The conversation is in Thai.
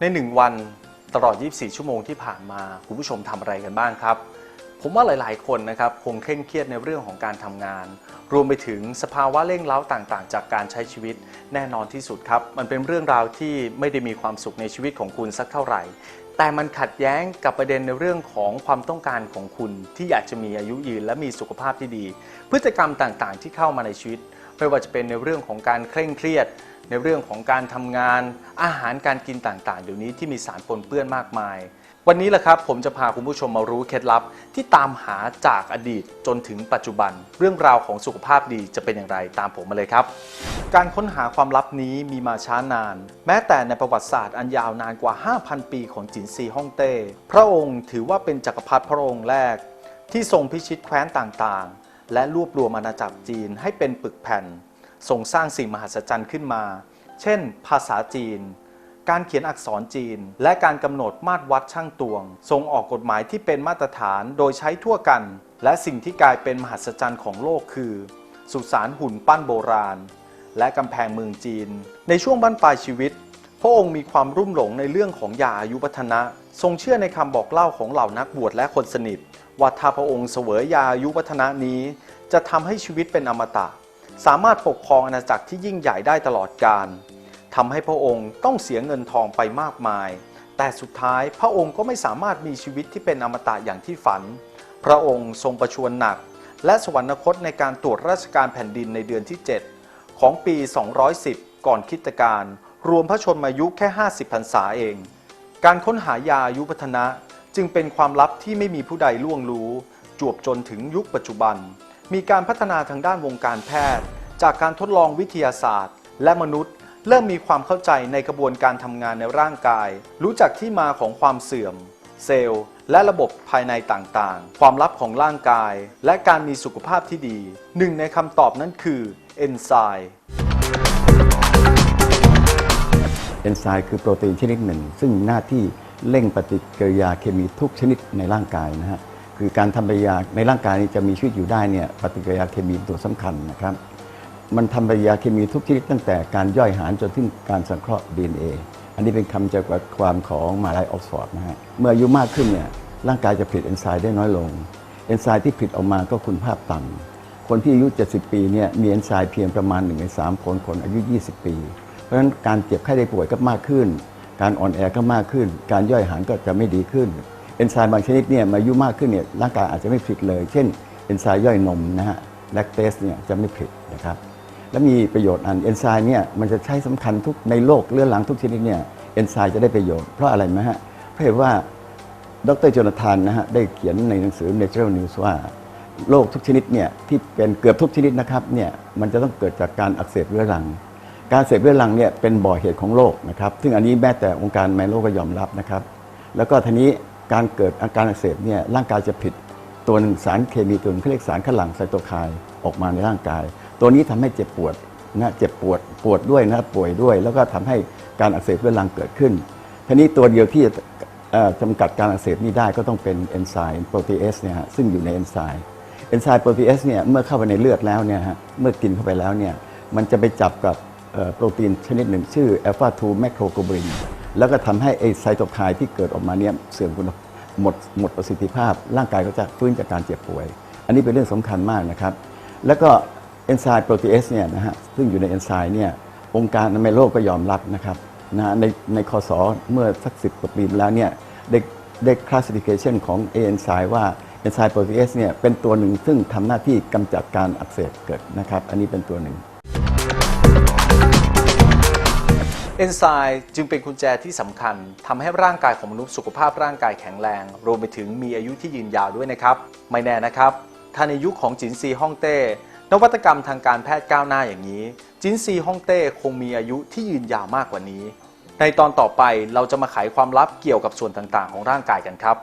ในหนึ่งวันตลอด 24 ชั่วโมงที่ผ่านมาคุณผู้ชมทำอะไรกันบ้างครับ ผมว่าหลาย ๆ คนนะครับคงเคร่งเครียดในเรื่องของการทำงาน รวมไปถึงสภาวะเร่งเร้าต่างๆ จากการใช้ชีวิตแน่นอนที่สุดครับ มันเป็นเรื่องราวที่ไม่ได้มีความสุขในชีวิตของคุณสักเท่าไหร่ แต่มันขัดแย้งกับประเด็นในเรื่องของความต้องการของคุณ ที่อยากจะมีอายุยืนและมีสุขภาพที่ดี พฤติกรรมต่างๆ ที่เข้ามาในชีวิต ไม่ว่าจะเป็นในเรื่องของการเคร่งเครียด ในเรื่องของการทำงาน อาหารการกินต่างๆ เดี๋ยวนี้ที่มีสารปนเปื้อนมากมาย วันนี้แหละครับผมจะพาคุณผู้ชมมารู้เคล็ดลับ ที่ตามหาจากอดีตจนถึงปัจจุบัน เรื่องราวของสุขภาพดีจะเป็นอย่างไรตามผมมาเลยครับ การค้นหาความลับนี้มีมาช้านาน แม้แต่ในประวัติศาสตร์อันยาวนานกว่า 5,000 ปีของจินซีฮ่องเต้ พระองค์ถือว่าเป็นจักรพรรดิพระองค์แรก ที่ทรงพิชิตแคว้นต่างๆ และรวบรวมอาณาจักรจีนให้เป็นปึกแผ่นทรงสร้างสิ่งมหัศจรรย์ขึ้นมา เช่น ภาษาจีน การเขียนอักษรจีน และการกำหนดมาตรวัดช่างตวง ทรงออกกฎหมายที่เป็นมาตรฐานโดยใช้ทั่วกัน และสิ่งที่กลายเป็นมหัศจรรย์ของโลกคือ สุสานหุ่นปั้นโบราณ และกำแพงเมืองจีน ในช่วงบั้นปลายชีวิต พระองค์มีความรุ่มหลงในเรื่องของยาอายุวัฒนะ ทรงเชื่อในคำบอกเล่าของเหล่านักบวชและคนสนิท ว่าถ้าพระองค์เสวยยาอายุวัฒนะนี้ จะทำให้ชีวิตเป็นอมตะ สามารถปกครองอาณาจักรที่ยิ่งใหญ่ได้ตลอดกาลทำให้พระองค์ต้องเสียเงินทองไปมากมาย แต่สุดท้ายพระองค์ก็ไม่สามารถมีชีวิตที่เป็นอมตะอย่างที่ฝัน พระองค์ทรงประชวรหนัก และสวรรคตในการตรวจราชการแผ่นดินในเดือนที่ 7 ของปี 210 ก่อนคริสตกาลรวมพระชนมายุแค่ 50พรรษาเอง การค้นหายาอายุพัฒนะ จึงเป็นความลับที่ไม่มีผู้ใดล่วงรู้ จวบจนถึงยุคปัจจุบัน มีการพัฒนาทางด้านวงการแพทย์ จากการทดลองวิทยาศาสตร์ และมนุษย์ เริ่มมีความเข้าใจในกระบวนการทำงานในร่างกาย รู้จักที่มาของความเสื่อม เซลล์ และระบบภายในต่างๆ ความลับของร่างกาย และการมีสุขภาพที่ดี หนึ่งในคำตอบนั้นคือเอนไซม์เอนไซม์คือโปรตีนชนิดหนึ่ง ซึ่งหน้าที่ เร่งปฏิกิริยาเคมีทุกชนิดในร่างกายนะฮะคือการทำปฏิกิริยาในร่างกายนี้จะมีชีวิตอยู่ได้เนี่ยปฏิกิริยาเคมีตัวสำคัญนะครับ มันทำปฏิกิริยาเคมีทุกชนิดตั้งแต่การย่อยอาหารจนถึงการสังเคราะห์ DNA อันนี้เป็นคำจำกัดความของมหาลัยออกซฟอร์ดนะฮะเมื่ออายุมากขึ้นเนี่ยร่างกายจะผลิตเอนไซม์ได้น้อยลง เอนไซม์ที่ผลิตออกมาก็คุณภาพต่ำคนที่อายุ 70 ปีเนี่ยมีเอนไซม์เพียงประมาณ1ใน3คนคนอายุ 20 ปี เพราะฉะนั้นการเจ็บไข้ได้ป่วยก็มากขึ้น การอ่อนแอก็มากขึ้น การย่อยอาหารก็จะไม่ดีขึ้น เอนไซม์บางชนิดเนี่ยมายุมากขึ้นเนี่ยร่างกายอาจจะไม่ผลิตเลย เช่น เอนไซม์ย่อยนมนะฮะแลคเตสเนี่ยจะไม่ผลิตนะครับและมีประโยชน์อันเอนไซม์เนี่ยมันจะใช้สำคัญทุกในโลกเรื้อรังทุกชนิดเนี่ยเอนไซม์จะได้ประโยชน์เพราะอะไรไหมฮะเพราะว่าดรโจนาธานนะฮะได้เขียนในหนังสือ Natural News ว่าโรคทุกชนิดเนี่ยที่เป็นเกือบทุกชนิดนะครับเนี่ยมันจะต้องเกิดจากการอักเสบเรื้อรัง การเสบเรื้อรังเนี่ยเป็นบ่อเหตุของโรคนะครับ ซึ่งอันนี้แม้แต่องค์การแมโลก็ยอมรับนะครับ แล้วก็ทีนี้การเกิดอาการอักเสบเนี่ยร่างกายจะผิดตัวหนึ่งสารเคมีตัวหนึงเขาเรียกสารขลังไซโตไคน์ออกมาในร่างกาย ตัวนี้ทำให้เจ็บปวดนะเจ็บปวดปวดด้วยนะป่วยด้วย แล้วก็ทำให้การอักเสบเรื้อรังเกิดขึ้นทีนี้ตัวเดียวที่จะจำกัดการอักเสบนี้ได้ก็ต้องเป็นเอนไซม์โปรตีเอสเนี่ยฮะซึ่งอยู่ในเอนไซม์เอนไซม์โปรตีเอสเนี่ยเมื่อเข้าไปในเลือดแล้วเนี่ยฮะเมื่อกินเข้าไปแล้วเนี่ยมันจะไปจับกับ โปรตีนชนิดหนึ่งชื่ออัลฟา2แมโครโกบรินแล้วก็ทำให้ไอไซโตไคน์ที่เกิดออกมาเนี่ยเสื่อมคุณหมดหมดประสิทธิภาพ ร่างกายก็จะฟื้นจากการเจ็บป่วย อันนี้เป็นเรื่องสำคัญมากนะครับ แล้วก็เอนไซม์โปรตีเอสเนี่ยนะฮะซึ่งอยู่ในเอนไซม์เนี่ยองค์การอนามัยโลกก็ยอมรับนะครับนะในในคศเมื่อสักสิบกว่าปีแล้วเนี่ยได้ได้ classification ของเอนไซม์ว่าเอนไซม์โปรตีเอสเนี่ยเป็นตัวหนึ่งซึ่งทำหน้าที่กำจัดการอักเสบเกิดนะครับ อันนี้เป็นตัวหนึ่ง เอนไซม์จึงเป็นกุญแจที่สำคัญทำให้ร่างกายของมนุษย์สุขภาพร่างกายแข็งแรง รวมไปถึงมีอายุที่ยืนยาวด้วยนะครับ ไม่แน่นะครับ ถ้าในยุคของจินซีฮ่องเต้ นวัตกรรมทางการแพทย์ก้าวหน้าอย่างนี้ จินซีฮ่องเต้คงมีอายุที่ยืนยาวมากกว่านี้ ในตอนต่อไปเราจะมาไขความลับเกี่ยวกับส่วนต่างๆ ของร่างกายกันครับ